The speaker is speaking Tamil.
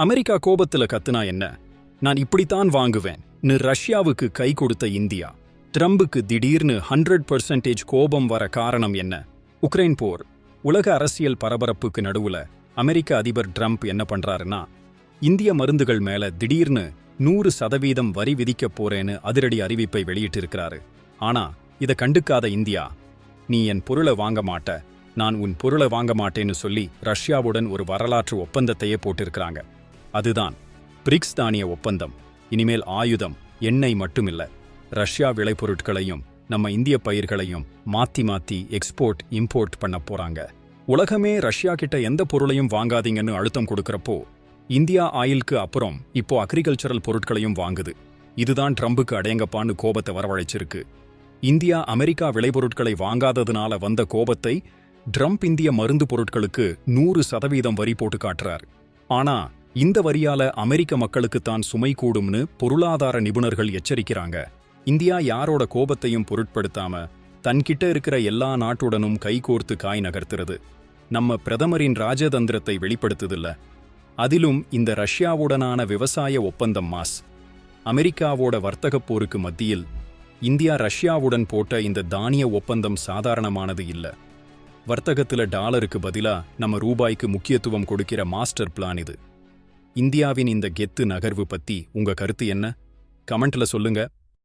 அமெரிக்கா கோபத்துல கத்துனா என்ன? நான் இப்படித்தான் வாங்குவேன். ரஷ்யாவுக்கு கை கொடுத்த இந்தியா. ட்ரம்புக்கு திடீர்னு ஹண்ட்ரட் பர்சன்டேஜ் கோபம் வர காரணம் என்ன? உக்ரைன் போர். உலக அரசியல் பரபரப்புக்கு நடுவுல அமெரிக்க அதிபர் ட்ரம்ப் என்ன பண்றாருன்னா இந்திய மருந்துகள் மேல திடீர்னு நூறு சதவீதம் வரி விதிக்கப் போறேன்னு அதிரடி அறிவிப்பை வெளியிட்டிருக்கிறாரு. ஆனா இத கண்டுக்காத இந்தியா நீ என் பொருளை வாங்க மாட்ட. நான் உன் பொருளை வாங்க மாட்டேன்னு சொல்லி ரஷ்யாவுடன் ஒரு வரலாற்று ஒப்பந்தத்தையே போட்டிருக்கிறாங்க. அதுதான். பிரிக்ஸ் தானிய ஒப்பந்தம். இனிமேல் ஆயுதம் எண்ணெய் மட்டுமில்ல. ரஷ்யா விளைபொருட்களையும் நம்ம இந்திய பயிர்களையும் மாத்தி மாத்தி எக்ஸ்போர்ட் இம்போர்ட் பண்ண போறாங்க. உலகமே ரஷ்யா கிட்ட எந்த பொருளையும் வாங்காதீங்கன்னு அழுத்தம் கொடுக்கறப்போ இந்தியா ஆயில்க்கு அப்புறம் இப்போ அக்ரிகல்ச்சரல் பொருட்களையும் வாங்குது. இதுதான் ட்ரம்புக்கு அடையங்கப்பான்னு கோபத்தை வரவழைச்சிருக்கு. இந்தியா அமெரிக்கா விளைபொருட்களை வாங்காததுனால வந்த கோபத்தை ட்ரம்ப் இந்திய மருந்து பொருட்களுக்கு நூறு சதவீதம் வரி போட்டு காட்டுறார். ஆனா இந்த வரியால அமெரிக்க மக்களுக்கு தான் சுமை கூடும்னு பொருளாதார நிபுணர்கள் எச்சரிக்கிறாங்க. இந்தியா யாரோட கோபத்தையும் பொருட்படுத்தாம தன்கிட்ட இருக்கிற எல்லா நாட்டுடனும் கைகோர்த்து காய் நகர்த்துறது. நம்ம பிரதமரின் ராஜதந்திரத்தை வெளிப்படுத்துதில்ல. அதிலும் இந்த ரஷ்யாவுடனான விவசாய ஒப்பந்தம் மாஸ். அமெரிக்காவோட வர்த்தகப் போருக்கு மத்தியில் இந்தியா ரஷ்யாவுடன் போட்ட இந்த தானிய ஒப்பந்தம் சாதாரணமானது இல்ல. வர்த்தகத்துல டாலருக்கு பதிலா நம்ம ரூபாய்க்கு முக்கியத்துவம் கொடுக்கிற மாஸ்டர் பிளான் இது. இந்தியாவின் இந்த கெத்து நகர்வு பத்தி உங்க கருத்து என்ன? கமெண்ட்ல சொல்லுங்க.